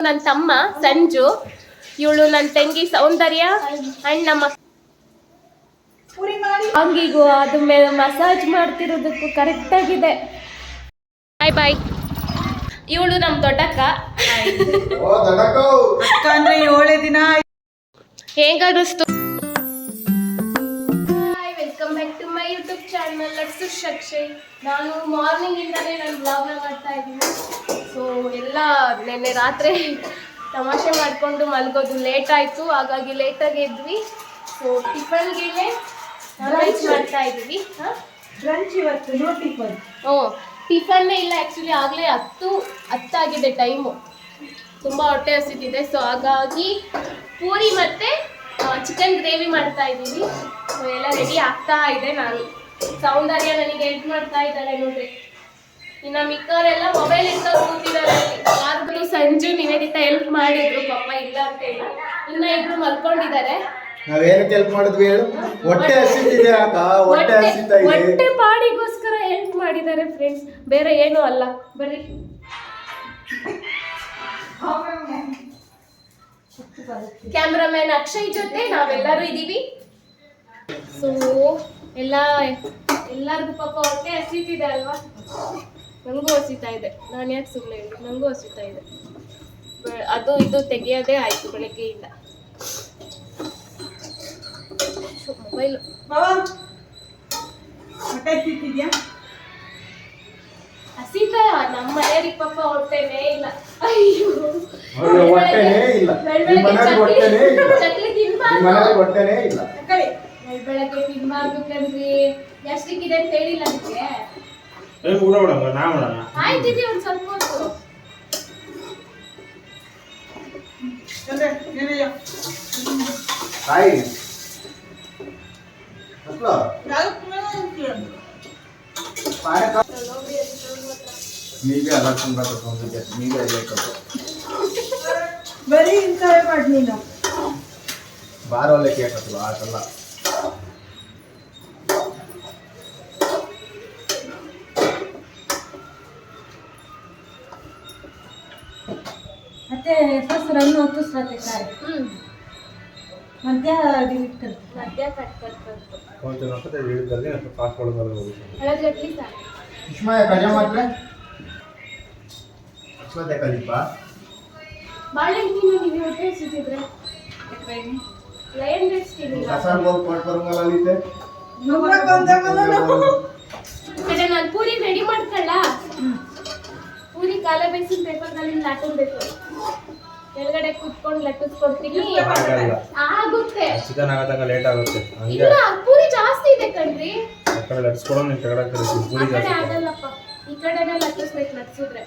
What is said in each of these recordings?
ನನ್ನ ತಮ್ಮ ಸಂಜು ಇವಳು ನನ್ನ ತಂಗಿ ಸೌಂದರ್ಯ ಅಂಡ್ ನಮ್ಮ ಪೂರಿ ಮಾಡಿ ಅಂಗಿಗೂ ಅದು ಮಸಾಜ್ ಮಾಡ್ತಿರೋದಕ್ಕೂ ಕರೆಕ್ಟ್ ಆಗಿದೆ. ಬಾಯ್ ಬಾಯ್ ಇವಳು ನಮ್ಮ ದೊಡ್ಡಕ್ಕ. ಓ ಯೂಟ್ಯೂಬ್ ಚಾನಲ್ ಲಟ್ಸು ಶಕ್ಷೆ ನಾನು ಮಾರ್ನಿಂಗ್ ಇಂದಾನೇ ನಾನು ಬ್ಲಾಗ್ನ ಮಾಡ್ತಾ ಇದ್ದೀನಿ. ಸೊ ಎಲ್ಲ ನಿನ್ನೆ ರಾತ್ರಿ ತಮಾಷೆ ಮಾಡಿಕೊಂಡು ಮಲ್ಗೋದು ಲೇಟ್ ಆಯಿತು. ಹಾಗಾಗಿ ಲೇಟಾಗಿ ಎದ್ವಿ. ಸೊ ಟಿಫನ್ಗೆ ರೈಸ್ ಮಾಡ್ತಾ ಇದ್ದೀವಿ ಹಾಂ? ಬ್ರಂಚ್ ಇವತ್ತು ನೋ ಟಿಫನ್ ಓ ಟಿಫನ್ನೇ ಇಲ್ಲ ಆ್ಯಕ್ಚುಲಿ ಆಗಲೇ ಹತ್ತು ಹತ್ತಾಗಿದೆ ಟೈಮು ತುಂಬ ಹೊಟ್ಟೆ ಹಸಿತಿದೆ. ಸೊ ಹಾಗಾಗಿ ಪೂರಿ ಮತ್ತು ಚಿಕನ್ ಗ್ರೇವಿ ಮಾಡ್ತಾ ಇದ್ದೀವಿ ಸೊ ಎಲ್ಲ ರೆಡಿ ಆಗ್ತಾ ಇದೆ ನಾನು. ಸೌಂದರ್ಯ ನನಗೆ ಹೆಲ್ಪ್ ಮಾಡ್ತಾ ಇದ್ದಾರೆ ನೋಡ್ರಿ. ಇನ್ನ ಮಿಕ್ಕವರೆಲ್ಲ ಮೊಬೈಲ್ ಇಟ್ಕೊಂಡು ಕೂತಿದ್ದಾರೆ. ಯಾರಿಗೂ ಸಂಜು ನಿವೇದಿತ ಹೆಲ್ಪ್ ಮಾಡಿದ್ರು ಪಪ್ಪ ಇಲ್ಲ ಅಂತ ಇಲ್ಲ ಇನ್ನ ಇಬ್ರು ಮಲ್ಕೊಂಡಿದ್ದಾರೆ. ನಾವೇನಕ್ಕೆ ಹೆಲ್ಪ್ ಮಾಡಿದ್ವಿ ಹೇಳು? ಹೊಟ್ಟೆ ಹಸಿತಿದೆ ಅಕ್ಕ ಹೊಟ್ಟೆ ಹಸಿತಾ ಇದೆ. ಹೊಟ್ಟೆ ಪಾಡಿಗೋಸ್ಕರ ಹೆಲ್ಪ್ ಮಾಡಿದ್ದಾರೆ ಫ್ರೆಂಡ್ಸ್ ಬೇರೆ ಏನೂ ಅಲ್ಲ. ಬರ್ರಿ. ಕ್ಯಾಮ್ರಾಮ್ಯಾನ್ ಅಕ್ಷಯ್ ಜೊತೆ ನಾವೆಲ್ಲರೂ ಇದ್ದೀವಿ ಸೊ ಎಲ್ಲ ಎಲ್ಲರಿಗೂ ಪಾಪ ಹೊಟ್ಟೆ ಹಸಿತಿದೆ ಅಲ್ವಾ? ನಂಗೂ ಹಸಿತಾ ಇದೆ. ನಾನು ಯಾಕೆ ಸುಮ್ಮನೆ ಹೇಳಿ ನಂಗೂ ಹಸಿತಾ ಇದೆ. ಅದು ಇದು ತೆಗೆಯೋದೇ ಆಯ್ತು ಬೆಳಗ್ಗೆಯಿಂದ ಮೊಬೈಲ್. ಹಸಿತಾ ನಮ್ಮ ಮನೆಯವ್ರಿಗೆ ಪಾಪ ಹೊಟ್ಟೆನೇ ಇಲ್ಲ. ಅಯ್ಯೋ. ಹೊಟ್ಟೆನೇ ಇಲ್ಲ. ಚಕ್ಲಿ ತಿನ್ಬಾರ್ದು. ಹೊಟ್ಟೆನೇ ಇಲ್ಲ. ತಿನ್ಬಾರ್ದು ಕಣ್ರಿ ಅಂತ ಹೇಳಿಲ್ಲ ಅದಕ್ಕೆ ಏ ಕೂಡ ನಾ ಮಾಡೋಣ? ಆಯ್ತಿದೆ ಒಂದ್ ಸ್ವಲ್ಪ ಹೊತ್ತು. ತಾಯಿ. ಪಾಯಕ ನೀವೇ ಅಲ್ಲ ಬರೀ ಇಂಥವೇ ಮಾಡಿ ನೀನು ಬಾರಲ್ಲೇ ಕೇಳ್ಕತ್ಲು ಆಟಲ್ಲ ಮತ್ತೆ ಫಸ್ಟ್ ರನ್ ಹೊತ್ತಿಸ್ರತ್ತೆ ಕಾಯಿ ಹ್ಮ್ ಮಧ್ಯ ಮಧ್ಯ ಕಟ್ ಕಟ್ ಕಟ್. ಒಂದು ಮತ್ತೆ ಹೇಳಿದಲ್ಲಿ ಸ್ವಲ್ಪ ಪಾಸ್ ಕೊಡೋದು ಹೋಗುತ್ತೆ ಹಳದಿ ಚಟ್ಲಿ ಸಾಕು ಸುಷ್ಮಾ ಕಜ ಮಾತ್ರ ಅಕ್ಷತೆ ಕಲಿಪ ಬಾಳೆಹಣ್ಣು ತಿನ್ನು ನೀವು ಹೇಳ್ತಿದ್ರೆ ಲೈನ್ ತಿನ್ನಿಲ್ಲ ಕಸರ್ ಹೋಗಿ ಕೊಟ್ಟು ಬರಂಗಲ್ಲ ಅಲ್ಲಿತೆ ಕಡೆ ನಾನು ಪೂರಿ ರೆಡಿ ಮಾಡ್ಕೊಳ್ಳ. ಪೂರಿ ಕಾಲ ಬೇಯಿಸಿದ ಪೇಪರ್ಗಳಿಂದ ಲಾಟಬೇಕು ಕೆಳಗಡೆ ಕುತ್ಕೊಂಡು ಲಟ್ಟಿಸ್ಕೊಡ್ತೀನಿ ಆಗಲ್ಲ ಆಗುತ್ತೆ. ಚಿಕನ್ ಆಗತ್ತಂಗ ಲೇಟ್ ಆಗುತ್ತೆ. ಹಂಗೆ. ಇಲ್ಲ ಪೂರಿ ಜಾಸ್ತಿ ಇದೆ ಕಣ್ರಿ. ಆ ಕಡೆ ಲಟ್ಸ್ಕೊಡೋ ನೀನು ಕೆಳಗಡೆ ಕಳಿಸಿ ಆ ಪೂರಿ ಕಡೆ ಜಾಸ್ತಿ ಆಗಲ್ಲಪ್ಪ. ಈ ಕಡೆನೇ ಲಟ್ಟಿಸ್ಬೇಕು ಲಟ್ಸಿದ್ರೆ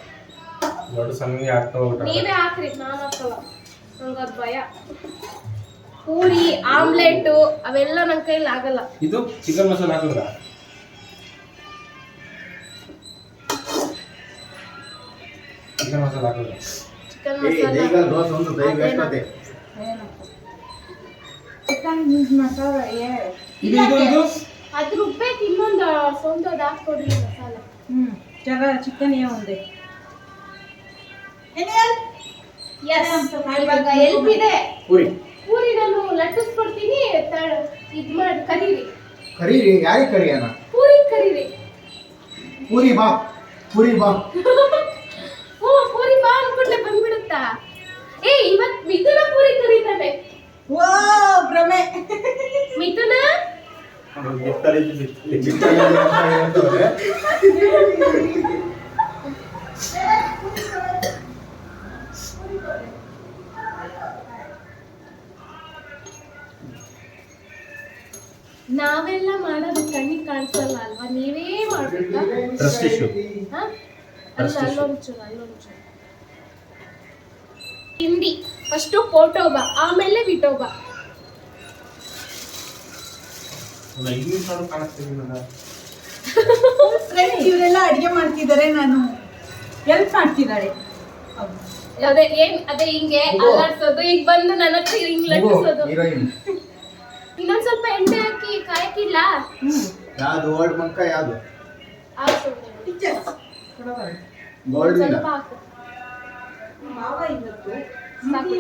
ದೊಡ್ಡ ಸಣ್ಣಗೆ ಆಗ್ತಾ ಹೋಗ್ಬಿಟ್ರೆ ನೀವೇ ಹಾಕ್ರಿ ನಾನು ಹಾಕಲ್ಲ ನಂಗದ್ ಭಯ. ಪೂರಿ ಆಮ್ಲೆಟ್ ಅವೆಲ್ಲ ನನ್ನ ಕೈಲಿ ಆಗಲ್ಲ. ಇದು ಚಿಕನ್ ಮಸಾಲ ಹಾಕಿದ್ರ ಚಿಕನ್ ಮಸಾಲ ಹಾಕಿದ್ರ ಚಿಕನ್ ಮಸಾಲ ಚಿಕನ್ ಮಸಾಲ ಅದ್ ರುಬ್ಬೇಕು ಇನ್ನೊಂದು ಸೌಂದರ್ಯ ಹಾಕ್ಕೊಡ್ರಿ ಮಸಾಲೆ. ಹ್ಞೂ ಜಗ ಚಿಕನ್ ಏ ಒಂದೇ. ಇವಾಗ ಎಲ್ಪ್ ಇದೆ. ಪೂರಿ. ಪೂರಿ ನಾನು ಲಟ್ಟಿಸ್ಕೊಡ್ತೀನಿ ತ- ಇದ್ ಮಾಡಿ ಕರೀರಿ. ಕರೀರಿ? ಯಾರಿಗೆ ಕರಿಯೋಣ? ಪೂರಿ ಕರೀರಿ. ಪೂರಿ ಬಾ ಪೂರಿ ಬಾ. ಬಂದ್ಬಿಡುತ್ತಾ ಏ ಇವತ್ ಮಿಥುನ ಪೂರಿ ಕರೀತಾನೆ ವಾ ಭ್ರಮೆ. ಮಿಥುನ? ಅಂತ. ನಾವೆಲ್ಲ ಮಾಡೋದು ಕಣ್ಣಿಗೆ ಕಾಣಿಸಲ್ಲ ಅಲ್ವಾ? ನೀವೇ ಮಾಡ್ಬೇಕಾ? ಟ್ರಸ್ಟ್ ಇಶ್ಯೂ ಹಾ? ಅಲ್ಲ ಅಲ್ಲೊಂದು ಚೂರು ಅಲ್ಲೊಂದು ಚೂರು ತಿಂಡಿ ಫಸ್ಟು ಪೋಟೋಬ ಆಮೇಲೆ ವಿಟೋಬ ಫ್ರೆಂಡ್ಸ್ ಇವರೆಲ್ಲ ಅಡಿಗೆ ಮಾಡ್ತಿದ್ದಾರೆ ನಾನು ಹೆಲ್ಪ್ ಮಾಡ್ತಿದ್ದಾಳೆ ಅದೇ ಏನ್ ಅದೇ ಹಿಂಗೆ ಅಲ್ಲಾಡ್ಸೋದು ಈಗ ಬಂದು ನನ್ನ ಹತ್ರ ಹಿಂಗ್ ಲಟ್ಟಿಸೋದು. ಹೀರೋಯಿನ್. ಇನ್ನೊಂದ್ ಸ್ವಲ್ಪ ಎಣ್ಣೆ ಹಾಕಿ ಕಾಯಕ್ಕಿಲ್ಲ ಯಾವ್ದು ಓಲ್ಡ್ ಮಕ್ಕ ಯಾವ್ದು? ಸ್ವಲ್ಪ ಟೀಚರ್ಸ್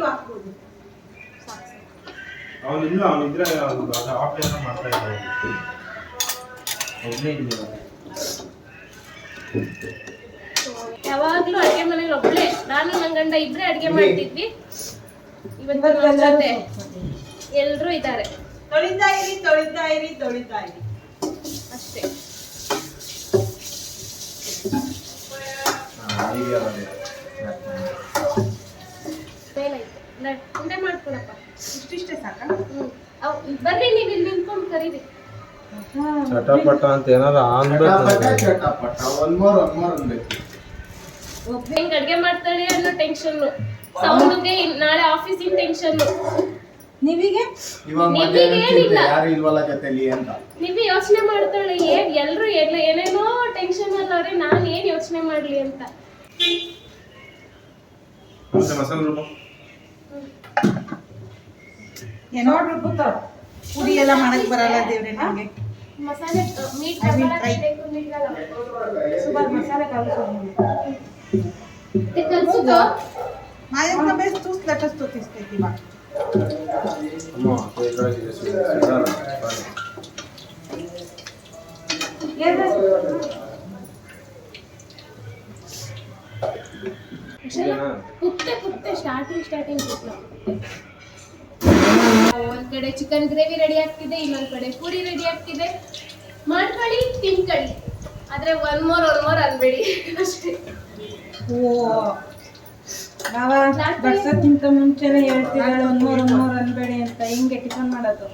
ಹಾಕ್ಬೋದು ಅವನಿಲ್ಲ ಅವನಿದ್ರೆ ಆಫ್ ಡೇ ಮಾಡ್ತಾ ಇದ್ದಾನೆ. ಇಲ್ಲ ಯಾವಾಗ್ಲೂ ಅಡ್ಗೆ ಮನೇಲಿ ಒಬ್ಳೆ. ನಾನು ನನ್ ಗಂಡ ಇಬ್ರೇ ಅಡ್ಗೆ ಮಾಡ್ತಿದ್ವಿ. ಇವತ್ತು ನನ್ ಜೊತೆ ಎಲ್ರು ಇದ್ದಾರೆ. ತೊಳಿತಾ ಇರಿ ತೊಳಿತಾ ಇರಿ ತೊಳಿತಾ ಇರಿ. ಅಷ್ಟೇ. ಏನಾಯ್ತು ನಡ್- ಉಂಡೆ ಮಾಡ್ಕೊಳಪ್ಪ ಇಷ್ಟಿಷ್ಟೇ ಸಾಕಾ? ಹ್ಮ್. ಅವ್ ಬರ್ರಿ ನೀವು ಇಲ್ಲಿ ನಿಂತ್ಕೊಂಡು ಕರೀರಿ. ಚಟಪಟ ಅಂತ ಏನಾರ ಮೋರ್ ಅನ್ಬೇಕು. ಹೆಂಗ್ ಅಡ್ಗೆ ಮಾಡ್ತಾಳೆ ಅನ್ನೋ ಟೆನ್ಷನ್ ಸೌಂಡ್ಗೆ ನಾಳೆ ಆಫೀಸಿನ ಟೆನ್ಷನ್ ನೀವಿಗೆ? ಇವಾಗ ನಿಮಗೆ ಏನಿಲ್ಲ. ಯಾರು ಇಲ್ವಲ್ಲ ಜೊತೆಲಿ ಅಂತ. ನೀವು ಯೋಚನೆ ಮಾಡ್ತಾಳೆ ಏನ್ ಎಲ್ರು ಎಲ್ಲ ಏನೇನೋ ಟೆನ್ಷನ್ ಅಲ್ಲವ್ರೆ ನಾನು ಏನ್ ಯೋಚನೆ ಮಾಡ್ಲಿ ಅಂತ. ಮಸಾಲೆ ರುಬ್ಬ ನೋಡ್ರಿ ಕೂತಾವ ಪುಡಿ ಎಲ್ಲ ಮಾಡಕ್ ಬರಲ್ಲ ದೇವ್ರೆ ನಮಗೆ ಮಸಾಲೆ ಮೀಟ್ try. ಸುಮಾರು ಮಸಾಲೆ ಕಲ್ಸುತ್ತೋ ಮಾಯಕ್ಕ ಬೇಸ್ ತೂಸ್ ಲಟಸ್ ತೋತಿಸ್ತೈತಿ ಬಾ ಅಮ್ಮ ಇದೆನಾ? ಕುತ್ತೆ ಕುತ್ತೆ ಸ್ಟಾರ್ಟಿಂಗ್ ಸ್ಟಾರ್ಟಿಂಗ್ ಒಂದ್ ಕಡೆ ಚಿಕನ್ ಗ್ರೇವಿ ರೆಡಿ ಆಗ್ತಿದೆ ಇನ್ನೊಂದ್ ಕಡೆ ಪೂರಿ ರೆಡಿ ಆಗ್ತಿದೆ. ಮಾಡ್ಕೊಳ್ಳಿ ತಿನ್ಕೊಳ್ಳಿ. ಆದ್ರೆ ಒನ್ ಮೋರ್ ಒನ್ ಮೋರ್ ಅನ್ಬೇಡಿ. ಅಷ್ಟೇ. ಓ ನಾವ ಬಡ್ಸಕ್ಕಿಂತ ಮುಂಚೆನೆ ಹೇಳ್ತಿದ್ದಾಳೆ ಒನ್ ಮೋರ್ ಒಂದ್ ಮೂರ್ ಅನ್ಬೇಡಿ ಅಂತ. ಹಿಂಗೆ ಟಿಫನ್ ಮಾಡೋದು?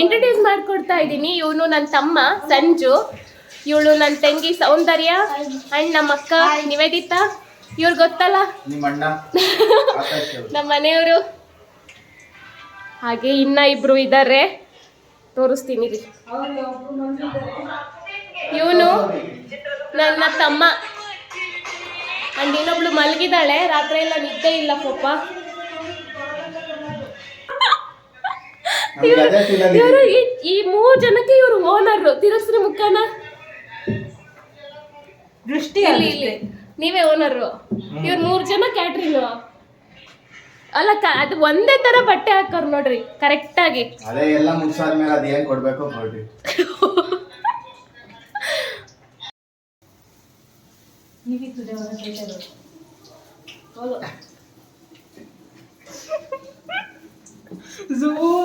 ಇಂಟ್ರೊಡ್ಯೂಸ್ ಮಾಡ್ಕೊಡ್ತಾ ಇದ್ದೀನಿ. ಇವನು ನನ್ನ ತಮ್ಮ ಸಂಜು. ಇವಳು ನನ್ನ ತಂಗಿ ಸೌಂದರ್ಯ ಅಂಡ್ ನಮ್ಮ ಅಕ್ಕ ನಿವೇದಿತಾ. ಇವ್ರು ಗೊತ್ತಲ್ಲ? ನಿಮ್ಮ ಅಣ್ಣ. ಆಕಾಶ್ ಅವ್ರು. ನಮ್ಮ ಮನೆಯವರು ಹಾಗೆ ಇನ್ನ ಇಬ್ರು ಇದ್ದಾರೆ ತೋರಿಸ್ತೀನಿ ರೀ. ಇವನು ನನ್ನ ತಮ್ಮ. ಅಂಡ್ ಇನ್ನೊಬ್ಳು ಮಲಗಿದ್ದಾಳೆ ರಾತ್ರಿ ಎಲ್ಲ ನಿದ್ದೆ ಇಲ್ಲ ಪಾಪ. ನಮ್ಗೆ ಅದೇ feel ಇವರು ಈ ಮೂರು ಜನಕ್ಕೆ ಇವರು ಓನರ್ ತಿರಸ್ರಿ ಮುಖನ. ದೃಷ್ಟಿ ಇಲ್ಲಿ ಇಲ್ಲಿ. ನೀವೇ ಓನರು ಇವ್ರು ಮೂರ್ ಜನ ಕ್ಯಾಟ್ರಿಂಗ್ ಅಲ್ಲ ಕ- ಅದು ಒಂದೇ ತರ ಬಟ್ಟೆ ಹಾಕೋರ್ ನೋಡ್ರಿ ಕರೆಕ್ಟ್ ಆಗಿ. ಅದೇ ಎಲ್ಲ ಮುಗ್ಸಾದ್ಮೇಲೆ ಕೊಡ್ಬೇಕು ಕೊಡ್ರಿ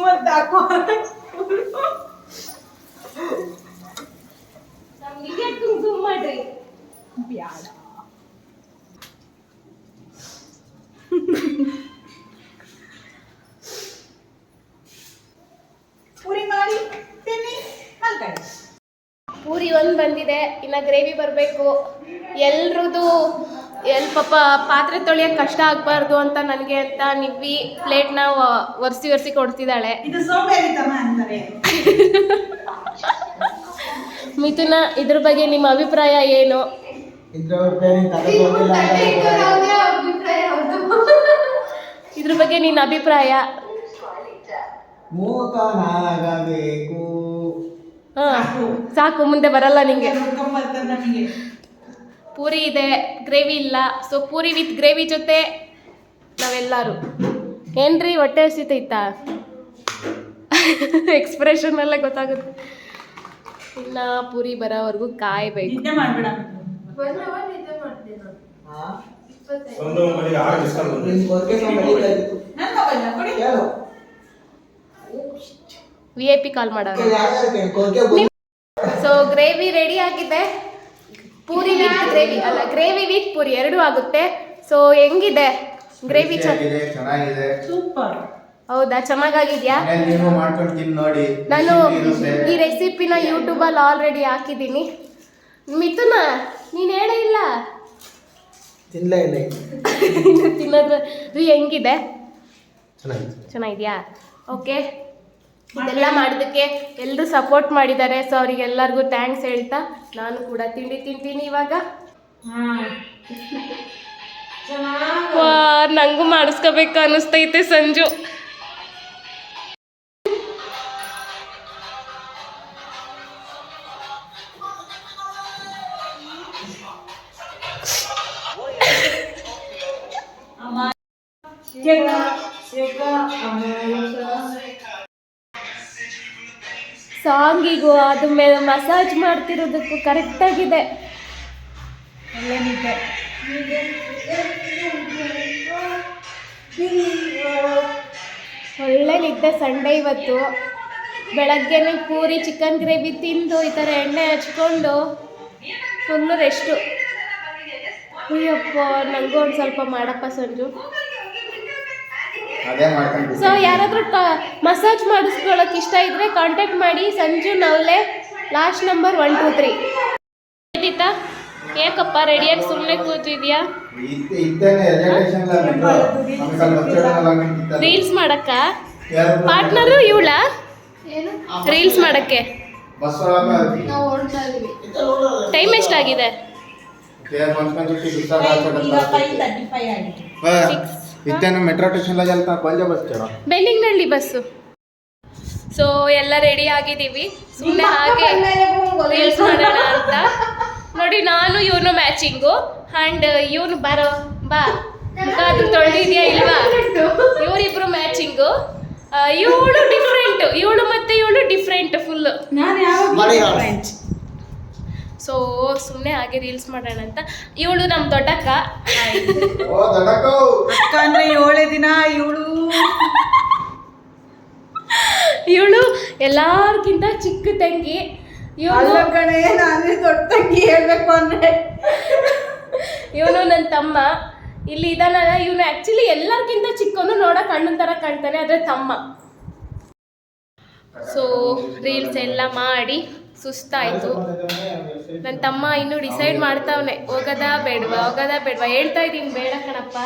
ಅಂತ ಹಾಕೋ. ನಮ್ಗೆ ಮಾಡ್ರಿ. ಬ್ಯಾಡ ಪುರಿ ಮಾಡಿ ತಿನ್ನಿ ಪೂರಿ ಒಂದು ಬಂದಿದೆ ಇನ್ನ ಗ್ರೇವಿ ಬರಬೇಕು. ಎಲ್ರದ್ದು ಎಲ್ ಪಾಪ ಪಾತ್ರೆ ತೊಳೆಯೋಕೆ ಕಷ್ಟ ಆಗಬಾರ್ದು ಅಂತ ನನಗೆ ಅಂತ ನಿವ್ವಿ ಪ್ಲೇಟ್ನ ಒರೆಸಿ ಒರೆಸಿ ಕೊಡ್ತಿದ್ದಾಳೆ. ಇದು ಸೋಂಬೇರಿತನ ಅಂತಾರೆ ಮಿಥುನ ಇದ್ರ ಬಗ್ಗೆ ನಿಮ್ಮ ಅಭಿಪ್ರಾಯ ಏನು? ಇದ್ರ ಬಗ್ಗೆ ನಿನ್ನ ಅಭಿಪ್ರಾಯ? ಮೂಕನಾಗಬೇಕು ಸಾಕು ಮುಂದೆ ಬರಲ್ಲ ನಿಂಗೆ. ಪೂರಿ ಇದೆ ಗ್ರೇವಿ ಇಲ್ಲ. ಸೊ ಪೂರಿ ವಿತ್ ಗ್ರೇವಿ ಜೊತೆ ನಾವೆಲ್ಲರೂ. ಏನ್ರಿ ಹೊಟ್ಟೆ ಹಸಿತೈತಾ ಎಕ್ಸ್ಪ್ರೆಷನ್ ಎಲ್ಲ ಗೊತ್ತಾಗುತ್ತೆ. ಇನ್ನ ಪೂರಿ ಬರೋವರೆಗೂ ಕಾಯ್ಬೇಕು. ಒಂದು ಮನೆಗೆ ಆರು ಡಿಸ್ಕೌಂಟ್ ಬಂದಿದೆ. ನನ್ನ ಮೊಬೈಲ್ನ ಕೊಡಿ. ವಿ ಐ ಪಿ ಕಾಲ್ ಮಾಡೋರು ಸೊ ಗ್ರೇವಿ ರೆಡಿ ಆಗಿದೆ. ಪೂರಿ ವಿತ್ ಗ್ರೇವಿ ಅಲ್ಲ ಗ್ರೇವಿ ವಿತ್ ಪೂರಿ ಎರಡೂ ಆಗುತ್ತೆ. ಸೊ ಹೆಂಗಿದೆ? ಗ್ರೇವಿ ಚ ಚೆನ್ನಾಗಿದೆ. ಸೂಪರ್ ಹೌದಾ? ಚೆನ್ನಾಗಾಗಿದ್ಯಾ? ಮನೇಲಿ ನೀವು ಮಾಡ್ಕೊಂಡು ತಿಂದು ನೋಡಿ. ನಾನು. ಈ ರೆಸಿಪಿನ ಯೂಟ್ಯೂಬಲ್ಲಿ ಆಲ್ರೆಡಿ ಹಾಕಿದ್ದೀನಿ. ಮಿಥುನ ನೀನು ಹೇಳೇ ಇಲ್ಲ. ಇಲ್ಲ ಇನ್ನು. ತಿನ್ನೋದು ಅದು ಹೆಂಗಿದೆ? ಚೆನ್ನಾಗಿದೆ ಚೆನ್ನಾಗಿದ್ಯಾ? ಓಕೆ. ಇದೆಲ್ಲ ಮಾಡೋದಕ್ಕೆ ಎಲ್ಲರೂ ಸಪೋರ್ಟ್ ಮಾಡಿದ್ದಾರೆ. ಸೊ ಅವರಿಗೆಲ್ಲರಿಗೂ ಥ್ಯಾಂಕ್ಸ್ ಹೇಳ್ತಾ ನಾನು ಕೂಡ ತಿಂಡಿ ತಿಂತೀನಿ ಇವಾಗ. ವಾ ನಂಗೂ ಮಾಡಿಸ್ಕೋಬೇಕು ಅನ್ನಿಸ್ತೈತೆ ಸಂಜು. ಸಾಂಗಿಗೂ ಅದ್ರ ಮೇಲೆ ಮಸಾಜ್ ಮಾಡ್ತಿರೋದಕ್ಕೂ ಕರೆಕ್ಟಾಗಿದೆ ಒಳ್ಳೆ ನಿದ್ದೆ ಒಳ್ಳೆ ನಿದ್ದೆ ಸಂಡೇ ಇವತ್ತು. ಬೆಳಗ್ಗೆನೇ ಪೂರಿ ಚಿಕನ್ ಗ್ರೇವಿ ತಿಂದು ಈ ಥರ ಎಣ್ಣೆ ಹಚ್ಕೊಂಡು ಫುಲ್ಲು ರೆಸ್ಟು ಅಯ್ಯಪ್ಪ ನನಗೂ ಒಂದು ಸ್ವಲ್ಪ ಮಾಡಪ್ಪ ಸಂಜು. ಸೊ ಯಾರಾದರೂ ಮಸಾಜ್ ಮಾಡಿಸ್ಕೊಳ್ಳೋಕೆ ಇಷ್ಟ ಇದ್ದರೆ ಕಾಂಟ್ಯಾಕ್ಟ್ ಮಾಡಿ. Sanju Navale last number one two three ಏಕಪ್ಪ ರೆಡಿಯಾಗಿ ಸುಮ್ಮನೆ ಕೂತಿದ್ಯಾ? ರೀಲ್ಸ್ ಮಾಡಕ್ಕ? ಪಾರ್ಟ್ನರು ಇವಳ? ರೀಲ್ಸ್ ಮಾಡಕ್ಕೆ? ಟೈಮ್ ಎಷ್ಟಾಗಿದೆ? ಈಗ ಇತ್ತೇನೆ ಮೆಟ್ರೋ ಸ್ಟೇಷನ್ ಅಲ್ಲಿ ಕೊಂಜ ಬಸ್ ಚೇಡ ಬೆಳ್ಳಿಂಗ್ನಳ್ಳಿ ಬಸ್ಸು. ಸೊ ಎಲ್ಲ ರೆಡಿ ಆಗಿದ್ದೀವಿ. ಸುಮ್ಮನೆ ಹಾಗೆ ರೀಲ್ಸ್ ಮಾಡೋಣ ಅಂತ. ನೋಡಿ ನಾನು ಇವನು ಮ್ಯಾಚಿಂಗು ಆ್ಯಂಡ್ ಇವನು ಬರೋ ಬಾ. ಮುಖ ಅದು ತೊಳೆದಿದ್ಯಾ ಇಲ್ವಾ? ಇವರಿಬ್ರು ಮ್ಯಾಚಿಂಗು ಇವಳು ಡಿಫ್ರೆಂಟ್ ಇವಳು ಮತ್ತೆ ಇವಳು ಡಿಫ್ರೆಂಟ್ ಫುಲ್ಲು ನಾನು ಯಾವಾಗ ಫ್ರೆಂಚ್ ಸೊ ಸುಮ್ಮನೆ ಹಾಗೆ ರೀಲ್ಸ್ ಮಾಡೋಣ ಅಂತ. ಇವಳು ನಮ್ಮ ದೊಡ್ಡಕ್ಕ. ಅಕ್ಕ ಅಂದ್ರೆ ಏಳೇ ದಿನ ಇವಳು. ಇವಳು ಎಲ್ಲಾರ್ಗಿಂತ ಚಿಕ್ಕ ತಂಗಿ. ಇವಳು ಕಣೆ ನಾನೇ ದೊಡ್ಡ ತಂಗಿ ಹೇಳ್ಬೇಕು ಅಂದ್ರೆ. ಇವನು ನನ್ನ ತಮ್ಮ. ಇಲ್ಲಿ ಇದಾನಲ್ಲ ಇವನು ಆ್ಯಕ್ಚುಲಿ ಎಲ್ಲರಿಗಿಂತ ಚಿಕ್ಕವನು ನೋಡ ಕಣ್ಣು ಥರ ಕಾಣ್ತಾನೆ ಆದರೆ ತಮ್ಮ. ಸೊ ರೀಲ್ಸ್ ಎಲ್ಲ ಮಾಡಿ ಸುಸ್ತಾಯಿತು. ನನ್ನ ತಮ್ಮ ಇನ್ನೂ ಡಿಸೈಡ್ ಮಾಡ್ತಾವನೆ ಹೋಗದ ಬೇಡವಾ ಹೋಗದ ಬೇಡವಾ? ಹೇಳ್ತಾ ಇದ್ದೀನಿ ಬೇಡ ಕಣಪ್ಪ.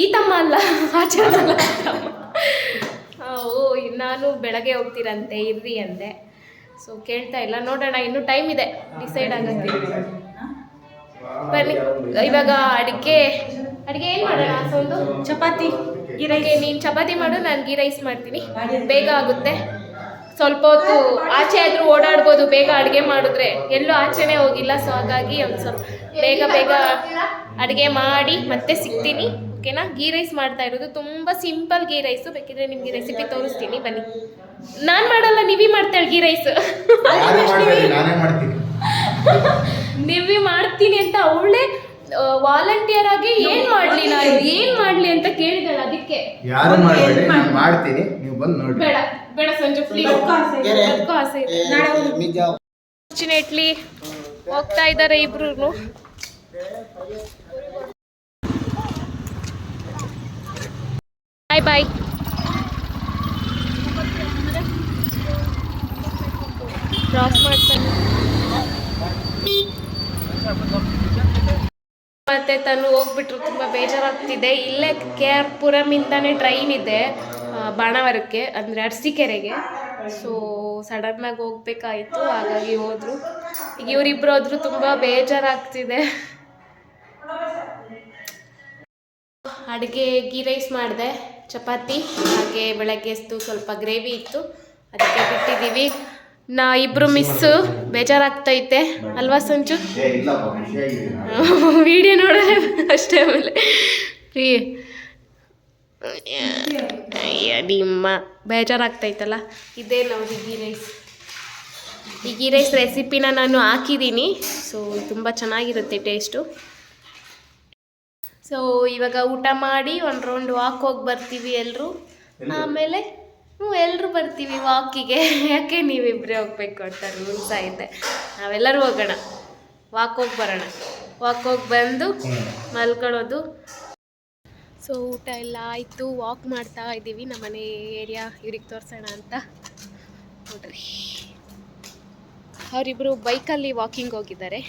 ಈ ತಮ್ಮ ಅಲ್ಲ ಆಚೆ ತಮ್ಮ. ಓ ನಾನು ಬೆಳಗ್ಗೆ ಹೋಗ್ತೀರಂತೆ ಇರ್ರಿ ಅಂದೆ. ಸೊ ಕೇಳ್ತಾ ಇಲ್ಲ ನೋಡೋಣ ಇನ್ನೂ ಟೈಮ್ ಇದೆ ಡಿಸೈಡ್ ಆಗುತ್ತೆ ಬನ್ನಿ ಇವಾಗ ಅಡಿಗೆ ಅಡಿಗೆ ಏನು ಮಾಡೋಣ ಒಂದು ಚಪಾತಿ ಇರಕ್ಕೆ ನೀನು ಚಪಾತಿ ಮಾಡು ನಾನು ಗೀ ರೈಸ್ ಮಾಡ್ತೀನಿ. ಬೇಗ ಆಗುತ್ತೆ. ಸ್ವಲ್ಪ ಹೊತ್ತು ಆಚೆ ಆದರೂ ಓಡಾಡ್ಬೋದು ಬೇಗ ಅಡುಗೆ ಮಾಡಿದ್ರೆ. ಎಲ್ಲೂ ಆಚೆನೇ ಹೋಗಿಲ್ಲ ಸೊ ಹಾಗಾಗಿ ಒಂದು ಸ್ವಲ್ಪ ಬೇಗ ಬೇಗ ಅಡುಗೆ ಮಾಡಿ ಮತ್ತೆ ಸಿಗ್ತೀನಿ ಓಕೆನಾ ಗೀ ರೈಸ್ ಮಾಡ್ತಾ ಇರೋದು. ತುಂಬ ಸಿಂಪಲ್ ಗೀ ರೈಸು ಬೇಕಿದ್ರೆ ನಿಮಗೆ ರೆಸಿಪಿ ತೋರಿಸ್ತೀನಿ ಬನ್ನಿ. ನಾನು ಮಾಡಲ್ಲ ನೀವೇ ಮಾಡ್ತಾಳೆ ಗೀ ರೈಸ್ ನೀವಿ ಮಾಡ್ತೀನಿ. ನೀವೇ ಮಾಡ್ತೀನಿ ಅಂತ ಅವಳೇ ವಾಲಂಟಿಯರ್ ಆಗಿ ಏನ್ ಮಾಡ್ಲಿ ನಾನು? ಏನ್ ಮಾಡ್ಲಿ ಅಂತ ಕೇಳಿದಳ ಅದಕ್ಕೆ. ಯಾರು ಮಾಡಬೇಡಿ ನಾನು ಮಾಡ್ತೀನಿ ನೀವು ಬಂದು ನೋಡಿ ಬೇಡ ಬೇಡ ಸಂಜು ಪ್ಲೀಸ್ ಅದಕ್ಕೂ ಆಸೆ ಇದೆ. ಫಾರ್ಚುನೇಟ್ಲಿ ಹೋಗ್ತಾ ಇದ್ದಾರೆ ಇಬ್ರು ಬಾಯ್ ಬಾಯ್ ಕ್ರಾಸ್ ಮಾಡ್ತಾನೆ. ಮತ್ತೆ ತಾನು ಹೋಗ್ಬಿಟ್ರು ತುಂಬ ಬೇಜಾರಾಗ್ತಿದೆ. ಇಲ್ಲೇ ಕೆ ಆರ್ ಪುರಮಿಂದಾನೇ ಟ್ರೈನ್ ಇದೆ. ಬಾಣಾವರಕ್ಕೆ ಅಂದರೆ ಅರಸೀಕೆರೆಗೆ. ಸೊ ಸಡನ್ನಾಗಿ ಹೋಗ್ಬೇಕಾಯಿತು ಹಾಗಾಗಿ ಹೋದ್ರು. ಈಗ ಇವರಿಬ್ಬರು ಹೋದ್ರು ತುಂಬ ಬೇಜಾರಾಗ್ತಿದೆ. ಅಡುಗೆ ಗೀ ರೈಸ್ ಮಾಡಿದೆ ಚಪಾತಿ ಹಾಗೆ ಬೆಳಗ್ಗೆಸ್ತು ಸ್ವಲ್ಪ ಗ್ರೇವಿ ಇತ್ತು. ಅದಕ್ಕೆ ಬಿಟ್ಟಿದ್ದೀವಿ. ನಾ ಇಬ್ಬರು ಮಿಸ್ಸು ಬೇಜಾರಾಗ್ತೈತೆ ಅಲ್ವಾ ಸಂಚು ವಿಡಿಯೋ ನೋಡಿದ್ರೆ ಅಷ್ಟೇ ಆಮೇಲೆ. ರೀ ಅಯ್ಯ ನಿಮ್ಮ ಬೇಜಾರಾಗ್ತೈತಲ್ಲ. ಇದೇ ನಾವು ಡಿಗಿ ರೈಸ್ ಡಿಗಿ ರೈಸ್ ರೆಸಿಪಿನ ನಾನು ಹಾಕಿದ್ದೀನಿ. ಸೊ ತುಂಬ ಚೆನ್ನಾಗಿರುತ್ತೆ ಟೇಸ್ಟು ಸೊ ಇವಾಗ ಊಟ ಮಾಡಿ ಒಂದು ರೌಂಡ್ ವಾಕ್ ಹೋಗಿ ಬರ್ತೀವಿ ಎಲ್ಲರೂ ಆಮೇಲೆ ಹ್ಞೂ ಎಲ್ಲರೂ ಬರ್ತೀವಿ ವಾಕಿಗೆ ಯಾಕೆ ನೀವಿಬ್ಬರೇ ಹೋಗ್ಬೇಕು ಅಂತ ರೂಲ್ಸ್ ಐತೆ ನಾವೆಲ್ಲರೂ ಹೋಗೋಣ. ವಾಕ್ ಹೋಗಿ ಬರೋಣ. ವಾಕ್ ಹೋಗಿ ಬಂದು ಮಲ್ಕೊಳ್ಳೋದು. ಸೊ ಊಟ ಎಲ್ಲ ಆಯಿತು ವಾಕ್ ಮಾಡ್ತಾ ಇದ್ದೀವಿ. ನಮ್ಮ ಮನೆ ಏರಿಯಾ ಇವ್ರಿಗೆ ತೋರಿಸೋಣ ಅಂತ. ನೋಡ್ರಿ. ಅವರಿಬ್ಬರು ಬೈಕಲ್ಲಿ ವಾಕಿಂಗ್ ಹೋಗಿದ್ದಾರೆ.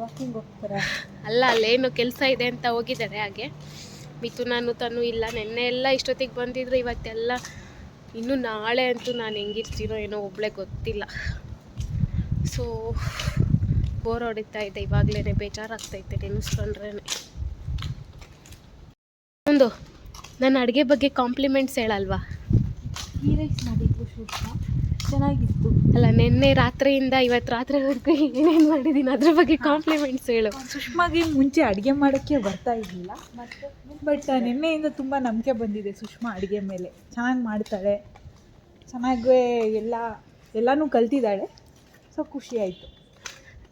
ವಾಕಿಂಗ್ ಹೋಗ್ತಾರಾ? ಅಲ್ಲ ಅಲ್ಲೇನು ಕೆಲಸ ಇದೆ ಅಂತ ಹೋಗಿದ್ದಾರೆ ಹಾಗೆ. ಮಿತು ನಾನು ತನು ಇಲ್ಲ. ನೆನ್ನೆ ಎಲ್ಲ ಇಷ್ಟೊತ್ತಿಗೆ ಬಂದಿದ್ರು ಇವತ್ತೆಲ್ಲ ಇನ್ನು ನಾಳೆ ಅಂತೂ ನಾನು ಹೆಂಗಿರ್ತೀನೋ ಏನೋ ಒಬ್ಳೆ ಗೊತ್ತಿಲ್ಲ. ಸೊ ಬೋರ್ ಹೊಡಿತಾ ಇದೆ. ಇವಾಗಲೇ ಬೇಜಾರಾಗ್ತೈತೆ ನೆನೆಸ್ಕೊಂಡ್ರೇ ಒಂದು ನನ್ನ ಅಡುಗೆ ಬಗ್ಗೆ ಕಾಂಪ್ಲಿಮೆಂಟ್ಸ್ ಹೇಳಲ್ವಾ? ಈ ರೈಸ್ ಮಾಡಿದ್ದು ಚೆನ್ನಾಗಿತ್ತು. ಅಲ್ಲ ನಿನ್ನೆ ರಾತ್ರಿಯಿಂದ ಇವತ್ತು ರಾತ್ರಿವರೆಗೂ ಏನೇನು ಮಾಡಿದ್ದೀನಿ ಅದ್ರ ಬಗ್ಗೆ ಕಾಂಪ್ಲಿಮೆಂಟ್ಸ್ ಹೇಳು. ಸುಷ್ಮಾಗೆ ಮುಂಚೆ ಅಡುಗೆ ಮಾಡೋಕ್ಕೆ ಬರ್ತಾ ಇರಲಿಲ್ಲ ಮತ್ತು ಬಟ್ ನಿನ್ನೆಯಿಂದ ತುಂಬ ನಂಬಿಕೆ ಬಂದಿದೆ ಸುಷ್ಮಾ ಅಡುಗೆ ಮೇಲೆ. ಚೆನ್ನಾಗಿ ಮಾಡ್ತಾಳೆ ಚೆನ್ನಾಗೇ ಎಲ್ಲ ಎಲ್ಲನೂ ಕಲ್ತಿದ್ದಾಳೆ ಸೊ ಖುಷಿ ಆಯಿತು.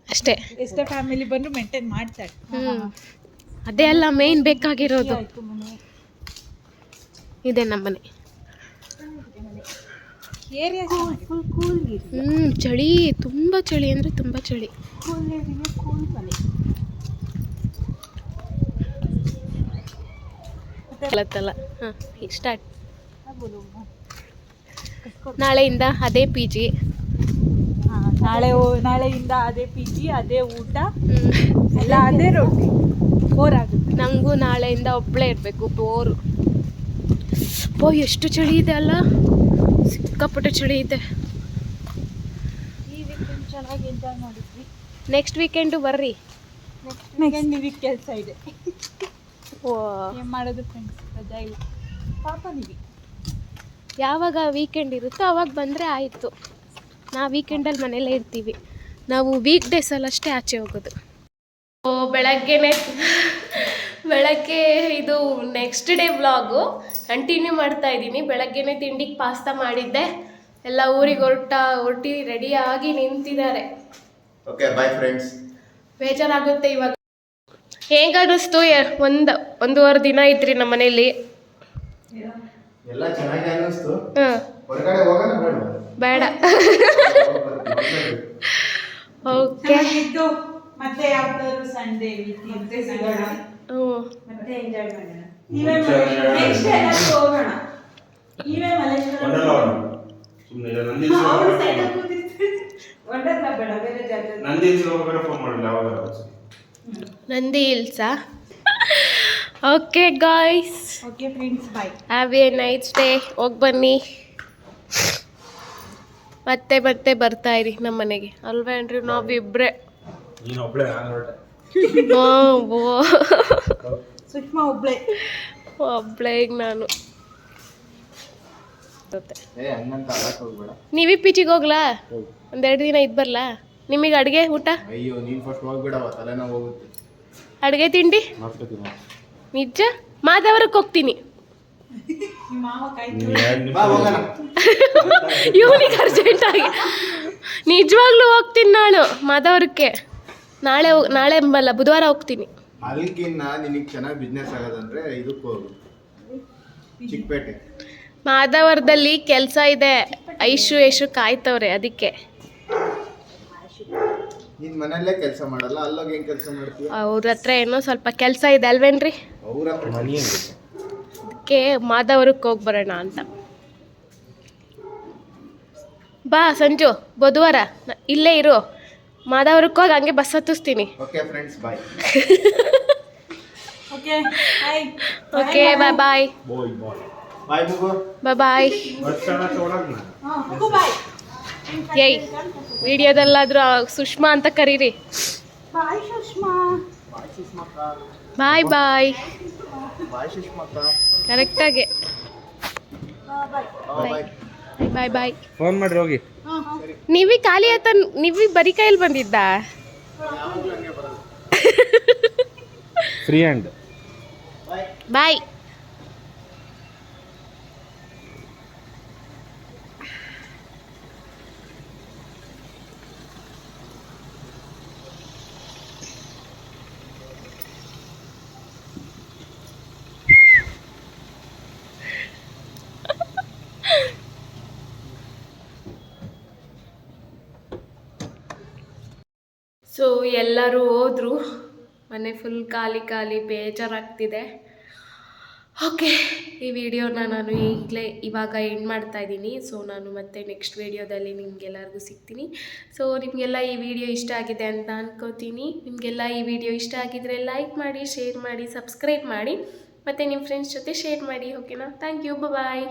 ಅಷ್ಟೇ. ಎಷ್ಟೇ ಫ್ಯಾಮಿಲಿ ಬಂದರೂ ಮೇಂಟೈನ್ ಮಾಡ್ತಾಳೆ. ಅದೇ ಅಲ್ಲ ಮೇನ್ ಬೇಕಾಗಿರೋದು. ಇದೆ ನಮ್ಮನೆ. ಹ್ಞೂ ಚಳಿ ತುಂಬ ಚಳಿ ಅಂದರೆ ತುಂಬ ಚಳಿ. ಕೂಲ್ ಏರಿಯಾ ಕೂಲ್ ಮನೆ ಅಲ್ಲತ್ತಲ್ಲ ಹಾಂ ಸ್ಟಾರ್ಟ್ ನಾಳೆಯಿಂದ ಅದೇ ಪಿ ಜಿ ನಾಳೆ ನಾಳೆಯಿಂದ ಅದೇ ಪಿ ಜಿ ಅದೇ ಊಟ. ಎಲ್ಲ ಅದೇ ರೊಟ್ಟಿ ಬೋರ್ ಆಗುತ್ತೆ. ನನಗೂ ನಾಳೆಯಿಂದ ಒಬ್ಬಳೇ ಇರಬೇಕು ಬೋರು ಓ ಎಷ್ಟು ಚಳಿ ಇದೆ ಅಲ್ಲ? ಸಿಕ್ಕಾಪಟ್ಟೆ ಚಳಿ ಇದೆ. ಈ ವೀಕೆಂಡ್ ಚೆನ್ನಾಗಿ ಎಂಜಾಯ್ ಮಾಡಿದ್ವಿ. ನೆಕ್ಸ್ಟ್ ವೀಕೆಂಡು ಬರ್ರಿ. ನೆಕ್ಸ್ಟ್ ಇದಕ್ಕೆ ಕೆಲಸ ಇದೆ. ಓ. ಏನು ಮಾಡೋದು ಫ್ರೆಂಡ್ಸ್ ರಜಾ ಇಲ್ಲ. ಪಾಪ ನೀವು. ಯಾವಾಗ ವೀಕೆಂಡ್ ಇರುತ್ತೋ ಅವಾಗ ಬಂದರೆ ಆಯಿತು. ನಾವು ವೀಕೆಂಡಲ್ಲಿ ಮನೇಲೇ ಇರ್ತೀವಿ. ನಾವು ವೀಕ್ ಡೇಸಲ್ಲಿ ಅಷ್ಟೇ ಆಚೆ ಹೋಗೋದು. ಬೆಳಗ್ಗೆನೆ. ಬೆಳಗ್ಗೆ ಇದು ನೆಕ್ಸ್ಟ್ ಡೇ ವ್ಲಾಗು ಕಂಟಿನ್ಯೂ ಮಾಡ್ತಾ ಇದ್ದೀನಿ. ಬೆಳಗ್ಗೆನೆ ತಿಂಡಿಗೆ ಪಾಸ್ತಾ ಮಾಡಿದ್ದೆ. ಎಲ್ಲ ಊರಿಗೆ ಹೊರಟ ಹೊರಟಿ ರೆಡಿಯಾಗಿ ನಿಂತಿದ್ದಾರೆ. ಓಕೆ ಬಾಯ್ ಫ್ರೆಂಡ್ಸ್ ಬೇಜಾರಾಗುತ್ತೆ ಇವಾಗ. ಹೇಗನ್ನಿಸ್ತು ಒಂದು ಒಂದೂವರೆ ದಿನ ಇದ್ರಿ ನಮ್ಮ ಮನೇಲಿ? ಎಲ್ಲ ಚೆನ್ನಾಗಿ ಅನ್ನಿಸ್ತು. ಹಾಂ. ಹೊರಗಡೆ ಹೋಗೋಣ ಬೇಡ. ಬೇಡ. ಓಕೆ ಇದ್ದು ಮತ್ತೆ ಯಾವ್ದಾದ್ರು ಸಂಡೇ ಮತ್ತೆ ಸಿಗೋಣ. ಮತ್ತೆ ಎಂಜಾಯ್ ಮಾಡೋಣ. ನೀವೇ ನೆಕ್ಸ್ಟ್ ಎಲ್ಲಾದ್ರೂ ಹೋಗೋಣ. ನೀವೇ ಮಲೇಶ್ವರ ಇಲ್ಸಾ ಬೇಡ ಬೇರೆ ನಂದಿ ಹೋಗ್ಬೇಕಾದ್ರೆ ಫೋನ್ ಮಾಡಿಲ್ಲ ಯಾವಾಗ Nandi hilsa okay guys okay friends bye have a night stay ಹೋಗಿ ಬನ್ನಿ. ಮತ್ತೆ ಮತ್ತೆ ಬರ್ತಾ ಇರಿ ನಮ್ಮ ಮನೆಗೆ. ಅಲ್ವೇನ್ರಿ ನಾವಿಬ್ರೆ. ನೀನು ಒಬ್ಳೆ ನಾನು ಹೊರಟೆ ಸುಷ್ಮಾ ಒಬ್ಳೆ. ಒಬ್ಳೆ ಈಗ ನಾನು. ನೀವಿ ಪಿಚಿಗೆ ಹೋಗ್ಲಾ? ಒಂದೆರಡು ದಿನ ಇದ್ ಬರ್ಲಾ? ನಿಮಗೆ ಅಡುಗೆ ಊಟ? ಅಯ್ಯೋ ನೀನ್ ಫಸ್ಟ್ ಹೋಗ್ಬಿಡವ ತಲೆನೋವು ಹೋಗುತ್ತೆ. ಅಡುಗೆ ತಿಂಡಿ? ನಿಜ? ಮಾದವರಕ್ಕೆ ಹೋಗ್ತೀನಿ. ಇವನಿಗೆ ಅರ್ಜೆಂಟ್ ಆಗಿ. ನಿಜವಾಗ್ಲೂ ಹೋಗ್ತೀನಿ ನಾನು ಮಾದವರಕ್ಕೆ. ನಾಳೆ ಹೋಗ್- ನಾಳೆ ಬಲ್ಲ ಬುಧವಾರ ಹೋಗ್ತೀನಿ. ಮಾದವರದಲ್ಲಿ ನಿನಗೆ ಚೆನ್ನಾಗಿ ಬಿಸ್ನೆಸ್ ಆಗೋದಂದ್ರೆ ಇದಕ್ಕೆ ಹೋಗು. ಚಿಕ್ಕಪೇಟೆ. ಮಾಧವರದಲ್ಲಿ ಕೆಲಸ ಇದೆ. ಐಶು ಯಶು ಕಾಯ್ತವ್ರೆ ಅದಕ್ಕೆ. ನೀನ್ ಮನೆಯಲ್ಲೇ ಕೆಲಸ ಮಾಡಲ್ಲ? ಅಲ್ಲೋಗಿ ಹೆಂಗ್ ಕೆಲಸ ಮಾಡ್ತೀಯ? ಅವ್ರ ಹತ್ರ ಏನೋ ಸ್ವಲ್ಪ ಕೆಲಸ ಇದೆ ಅಲ್ವೇನ್ರಿ? ಅವ್ರ ಹತ್ರ ಮನಿ ಅದಕ್ಕೆ ಮಾದವರಕ್ಕೆ ಹೋಗಿ ಬರೋಣ ಅಂತ. ಬಾ ಸಂಜು ಬುಧವಾರ ನ- ಇಲ್ಲೇ ಇರು. ಮಾಧವರಕ್ಕೆ ಹೋಗಿ ಹಂಗೆ bus ಹತ್ತಿಸ್ತೀನಿ. Okay friends bye okay bye bye bye bye bye ಮುಗು ಬಾಯ್ ಬಾಯ್ ಬಾಯ್ ಏಯ್ ವಿಡಿಯೋದಲ್ಲಾದ್ರೂ ಸುಷ್ಮಾ ಅಂತ ಕರೀರಿ. ಬಾಯ್ ಸುಷ್ಮಾ. ಬಾಯ್ ಬಾಯ್ ಬಾಯ್ ಕರೆಕ್ಟಾಗಿ ಬಾಯ್ ಬಾಯ್ ಬಾಯ್ ಬಾಯ್ ಫೋನ್ ಮಾಡ್ರಿ ಹೋಗಿ. ನೀವಿ ಖಾಲಿ ಆತ ನೀವಿ ಬರೀ ಕೈಯಲ್ಲಿ ಬಂದಿದ್ದ? ಫ್ರೀ ಹ್ಯಾಂಡ್ ಬಾಯ್ ಸೊ ಎಲ್ಲರೂ ಹೋದರು. ಮನೆ ಫುಲ್ ಖಾಲಿ ಖಾಲಿ ಬೇಜಾರಾಗ್ತಿದೆ. ಓಕೆ ಈ ವಿಡಿಯೋನ ನಾನು ಈಗಲೇ ಇವಾಗ ಎಂಡ್ ಮಾಡ್ತಾ ಇದ್ದೀನಿ. ಸೊ ನಾನು ಮತ್ತೆ ನೆಕ್ಸ್ಟ್ ವಿಡಿಯೋದಲ್ಲಿ ನಿಮಗೆಲ್ಲರಿಗೂ ಸಿಗ್ತೀನಿ. ಸೊ ನಿಮಗೆಲ್ಲ ಈ ವಿಡಿಯೋ ಇಷ್ಟ ಆಗಿದೆ ಅಂತ ಅನ್ಕೋತೀನಿ. ನಿಮಗೆಲ್ಲ ಈ ವಿಡಿಯೋ ಇಷ್ಟ ಆಗಿದರೆ ಲೈಕ್ ಮಾಡಿ ಶೇರ್ ಮಾಡಿ ಸಬ್ಸ್ಕ್ರೈಬ್ ಮಾಡಿ. ಮತ್ತು ನಿಮ್ಮ ಫ್ರೆಂಡ್ಸ್ ಜೊತೆ ಶೇರ್ ಮಾಡಿ ಓಕೆನಾ ಥ್ಯಾಂಕ್ ಯು ಬಾಯ್